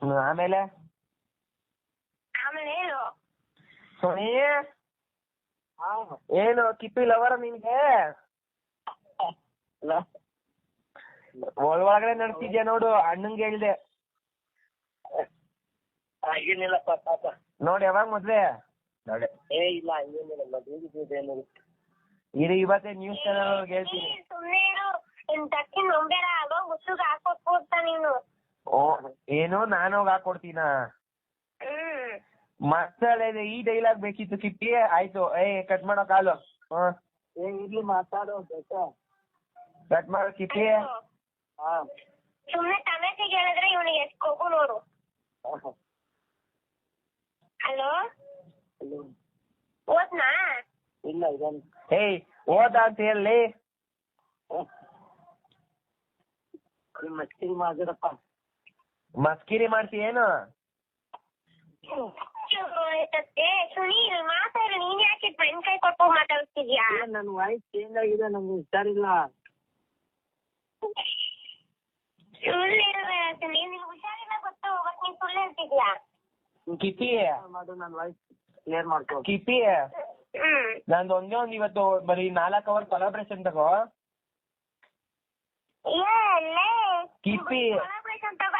ಹ್ಮ್, ಆಮೇಲೆ? ಆಮೇಲೆ ಏನು? ಸೋನಿ? ಏನು ಕಿಪ್ಪಿ ಲವರ ನಿನ್ಗೆ? ಒಳ ಒಳಗಡೆ ನಡ್ತಿದ್ಯಾ ನೋಡು ಅಣ್ಣಂಗೆ ಹೇಳ್ದೆ. ಏನಿಲ್ಲಪ್ಪ ಪಾಪ ನೋಡಿ ಯಾವಾಗ ಮದ್ವೆ? ನೋಡಿ ಏ ಇಲ್ಲ ಹಂಗೇನಿಲ್ಲ ಮದುವೆ ಇದು ಇವತ್ತೇ ನ್ಯೂಸ್ ಚಾನಲ್ ಹೇಳ್ತೀನಿ. ಸುಮ್ಮನೆ ಇರು ನಿನ್ ತಕ್ಕಿ ನಂಬೇಡ ಆಗೋ ಮುಸುಗ್ ಹಾಕೋಕ್ ಹೋಗ್ತಾ ನೀನು. ಓ ಏನು ನಾನು ಹೋಗಿ ಹಾಕೊಡ್ತೀನ ಮಸಾಲೆ ಈ ಡೈಲಾಗ್ ಬೇಕಿತ್ತು ಕಿಟ್ಟಿ. ಆಯ್ತು ಏ ಕಟ್ ಮಾಡೋ ಕಾಲು. ಏ ಇರ್ಲಿ ಮಾತಾಡೋ ಬೇಕಾ? ಕಟ್ ಮಾಡೋ ಕಿಟ್ಟಿ. ಸುಮ್ಮನೆ ಸುಮ್ನೆ ತಮಾಷೆಗೆ ಹೇಳಿದ್ರೆ ಇವನಿಗೆ ಎಷ್ಟ್ ಕೊಗು ನೋಡು. ಹಲೋ? ಓದ್ನಾ? ಇಲ್ಲ ಇದನ್ನು ಏಯ್ ಓದ ಅಂತ ಹೇಳಿ. ಮಸ್ತಿ ಮಸ್ಕಿರಿ ಮಾತಾಡಪ್ಪ ಮಸ್ಕಿರಿ ಮಾಡ್ತಿ ಏನು ಏ ಸುನೀಲ್ ಮಾತಾಡು. ನೀನ್ ಯಾಕೆ ಫ್ರೆಂಡ್ ಕೈ ಕೊಟ್ಟು ಮಾತಾಡ್ತಿದ್ಯಾ? ನನ್ನ ವಾಯ್ಸ್ ಚೇಂಜ್ ಆಗಿದೆ ನಂಗೆ ಹುಷಾರಿಲ್ಲ ಕಿಪಿ. ಹ್ಮ್. ನಂದು ಒಂದೇ ಒಂದ್ ಇವತ್ತು ಬರೀ ನಾಲ್ಕ್ ಅವರ್ ಕೊಲಾಬ್ರೇಷನ್ ತಗೋ. ಏ ಕೊಲಾಬ್ರೇಷನ್ ತಗೋ.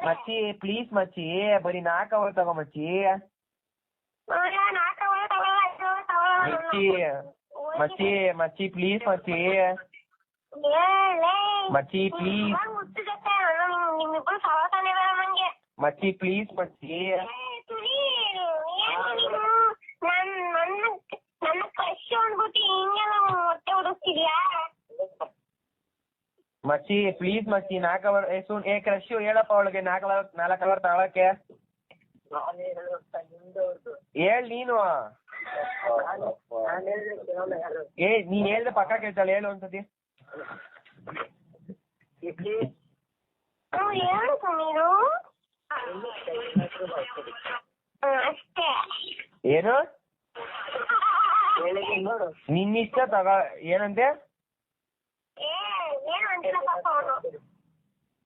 ಮಚ್ಚಿ ಪ್ಲೀಸ್ ಮಚ್ಚಿ ಬರೀ ನಾಲ್ಕು ಅವರ್ ತಗೋ ಮಚ್ಚಿ. ಮಚ್ಚಿ ಮಚ್ಚಿ ಮಚ್ಚಿ ಪ್ಲೀಸ್ ಮಚ್ಚಿ. ಮಚ್ಚಿ ಪ್ಲೀಸ್ ಮಚ್ಚಿ ಪ್ಲೀಸ್ ಮಚ್ಚಿ ಏ, ಸುನೀಲ್, ಏನು ನೀನು ನನ್ ನನ್ನ ನನ್ನ ಕ್ರಶ್ ಅಂದ್ಬಿಟ್ಟು ಹಿಂಗೆಲ್ಲ ಹೊಟ್ಟೆ ಹುಡುಕ್ತಿದ್ಯಾ ಮಚ್ಚಿ ಪ್ಲೀಸ್ ಮಚ್ಚಿ ನಾಲ್ಕು ಅವರ್ ಸುನ್ ಏ ಕ್ರಶ್ ಹೇಳಪ್ಪ ಅವಳಿಗೆ ನಾಲ್ಕು ಅವರ್ ನಾಲ್ಕು ಅವರ್ ತಗೊಳಕ್ಕೆ ಹೇಳ್ ನೀನು. ಏ ನೀನ್ ಹೇಳ್ದೆ ಪಕ್ಕ ಕೇಳ್ತಾಳೆ ಹೇಳು ಒಂದ್ಸತಿ. ಏನು? ನಿನ್ನಿಷ್ಟ ತಗ ಏನಂತೆ ಏ ಏನು ಅಂತಿಲ್ಲ ಪಾಪ ಅವನು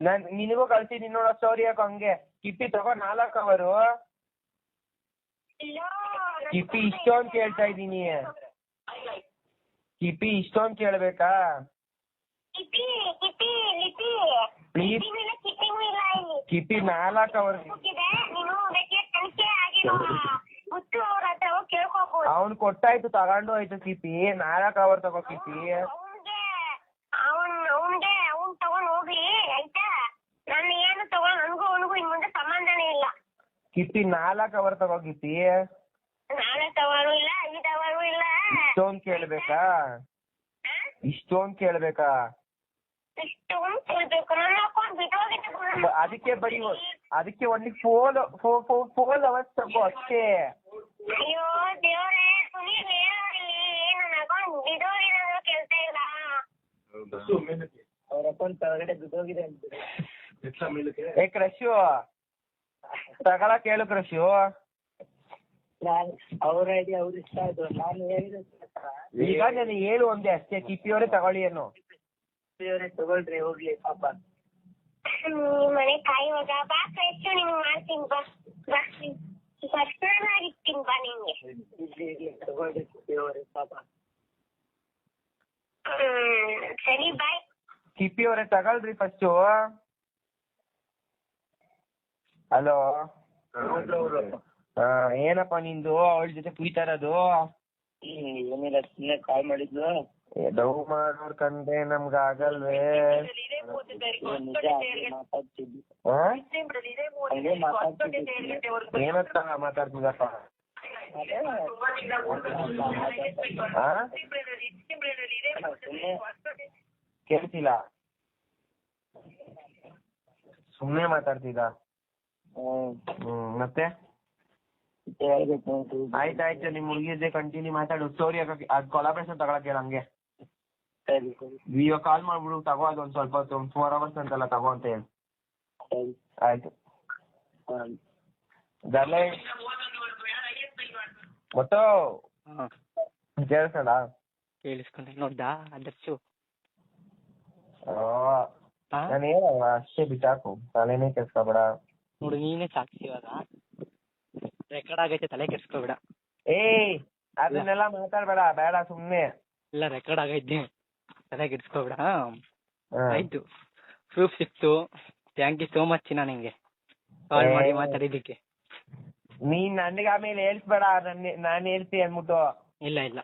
ನಾನ್ ನಿನಗೂ ಕಳ್ಸಿದೀನಿ ನೋಡ ಸ್ಟೋರಿ ಹಾಕೋ ಹಂಗೆ. ಕಿಪ್ಪಿ ತಗೋ ನಾಲ್ಕು ಅವರು. ಕಿಪ್ಪಿ ಇಷ್ಟೊಂದ್ ಕೇಳ್ತಾ ಇದ್ದೀನಿ. ಕಿಪ್ಪಿ ಇಷ್ಟೊಂದ್ ಕೇಳ್ಬೇಕಾ? ಕಿಪಿ ನಾಲ್ಕು ಅವರ್. ಅವನ್ ಕೊಟ್ಟಾಯ್ತು ತಗೊಂಡು ಆಯ್ತು ಕಿಪ್ಪಿ. ನಾಲ್ಕು ಅವರ್ ತಗೋ ಕಿಪ್ಪಿ ಅವನ್ಗೆ ಅವನ್ ಅವನ್ಗೆ ಅವ್ನ್ ತಗೊಂಡ್ ಹೋಗ್ಲಿ ಆಯ್ತಾ ನಾನು ಏನು ತಗೊಂಡ್ ನನ್ಗೂ ಅವನಿಗೂ ಇನ್ ಮುಂದೆ ಸಂಬಂಧನೇ ಇಲ್ಲ ಕಿಪ್ಪಿ ನಾಲ್ಕು ಅವರ್ ತಗೋ ಕಿಪ್ಪಿ ನಾಳೆ ಅವರು ಇಲ್ಲ ಐದು ಅವರು ಇಲ್ಲ. ಇಷ್ಟೊಂದ್ ಕೇಳ್ಬೇಕಾ? ಇಷ್ಟೊಂದ್ ಕೇಳ್ಬೇಕಾ? ಅದಕ್ಕೆ ಬರೀ ಅದಕ್ಕೆ ಒಂದ್ ಫೋಲ್ ಫೋನ್ ಅವರ್ಸ್ ತಗೋ ಅಷ್ಟೇ. ಅಯ್ಯೋ ದೇವ್ರೇ ಸುನೀಲ್ ಏನೋ ಇಲ್ಲಿ? ನನ್ನ ಅಕೌಂಟ್ ಬಿದ್ದೋಗಿದೆ ಅನ್ನೋ ಕೆಲ್ಸ ಇಲ್ಲ. ಅವ್ರ ಅಕೌಂಟ್ ಬಿದ್ದೋಗಿದೆ ಅಂತ. ಏ ಕ್ರಶು. ತಗೊಳಕ್ ಹೇಳು ಕ್ರಶು ನಾನ್ ಅವ್ರ ಐಡಿಯಾ ಅವ್ರ ಇಷ್ಟ ಆಯ್ತು. ನಾನು ಹೇಳಿದ? ಈಗ ನಾನು ಹೇಳು ಒಂದೇ ಅಷ್ಟೇ. ಕಿಪಿಯವರೇ ತಗೊಳ್ಳಿ ಏನು. ದೇವ್ರೇ ತಗೊಳ್ರಿ ಹೋಗ್ಲಿ ಪಾಪ. ಮನೆ ಕಾಯಿ ಹೋಗ ಬಾ ಫ್ರೆಶ್ ನಿಮ್ಗೆ ಮಾಡ್ತೀನಿ. ಬಾ ಬಾ. ಪರ್ಸನಲ್ ಆಗಿ ಇರ್ತೀನಿ. ಬಾ ನಿಂಗೆ. ಇಡ್ಲಿ ಇಡ್ಲಿ ತಗೊಳ್ರಿ ದೇವ್ರೇ ಪಾಪ. ಸರಿ ಬಾಯ್ ಕಿಪ್ಪಿಯವರೇ ತಗೊಳ್ರಿ ಫಸ್ಟು ಹಲೋ ಏನಪ್ಪ ನಿಂದು? ಅವಳ ಜೊತೆ ಕುಯ್ತಾ ಇರೋದು ಏನಿಲ್ಲ ಸುಮ್ಮನೆ ಕಾಲ್ ಮಾಡಿದ್ಲು. ಡವ್ ಮಾಡೋರ್ ಕಂಡ್ರೆ ನಮ್ಗ ಆಗಲ್ವೇ. ಏನಂತ ಮಾತಾಡ್ತಿದಪ್ಪ ಕೇಳ್ತಿಲ್ಲ. ಸುಮ್ನೆ ಮಾತಾಡ್ತಿದ್ದ. ಮತ್ತೆ. ಆಯ್ತಾಯ್ತು ನಿಮ್ ಹುಡುಗಿದ್ದೆ ಕಂಟಿನ್ಯೂ ಮಾತಾಡು. ಸ್ಟೋರಿ ಅದ್ ಕೊಲಾಬ್ರೇಷನ್ ತಗೊಳಕ್ಕೆ ಸರಿ ಇವಾಗ ಕಾಲ್ ಮಾಡ್ಬಿಡು. ತಗೋ ಅದು ಒಂದ್ ಸ್ವಲ್ಪ ಹೊತ್ತು ಫೋರ್ ಅವರ್ಸ್ ಅಂತಲ್ಲ ತಗೋ ಅಂತ ಹೇಳಿ. ಆಯ್ತು. ಗರ್ಲೆ ಗೊತ್ತು ಕೇಳಿಸಲ್ಲ ಕೇಳಿಸ್ಕೊಂಡೆ? ನೋಡ್ದಾ? ಅದರ್ಸು. ನಾನು ಹೇಳಲ್ಲ ಅಷ್ಟೇ ಬಿಟ್ಟಾಕು ತಲೆನೇ ಕೆಲ್ಸ್ಕೊಬೇಡ ನೋಡು ನೀನೇ ಸಾಕ್ಷಿ ಇವಾಗ. ರೆಕಾರ್ಡ್ ಆಗೈತೆ ತಲೆ ಕೆಡ್ಸ್ಕೊಬೇಡ ಏ ಅದನ್ನೆಲ್ಲ ಮಾತಾಡ್ಬೇಡ ಬೇಡ ಸುಮ್ನೆ. ಇಲ್ಲ ರೆಕಾರ್ಡ್ ಆಗೈತೆ. ತಲೆ ಕೆಡ್ಸ್ಕೊಬೇಡ ಹಾ. ಆಯ್ತು. ಪ್ರೂಫ್ ಸಿಕ್ತು. ಥ್ಯಾಂಕ್ ಯು ಸೋ ಮಚ್ ಚಿನ್ನ ನಿಂಗೆ. ಕಾಲ್ ಮಾಡಿ ಏ. ಮಾತಾಡಿದ್ದಕ್ಕೆ. ನೀನ್ ನನಗೆ ಆಮೇಲೆ ಹೇಳ್ಸ್ಬೇಡ ನನ್ ನಾನು ಹೇಳ್ತಿ ಅಂದ್ಬಿಟ್ಟು. ಇಲ್ಲ ಇಲ್ಲ.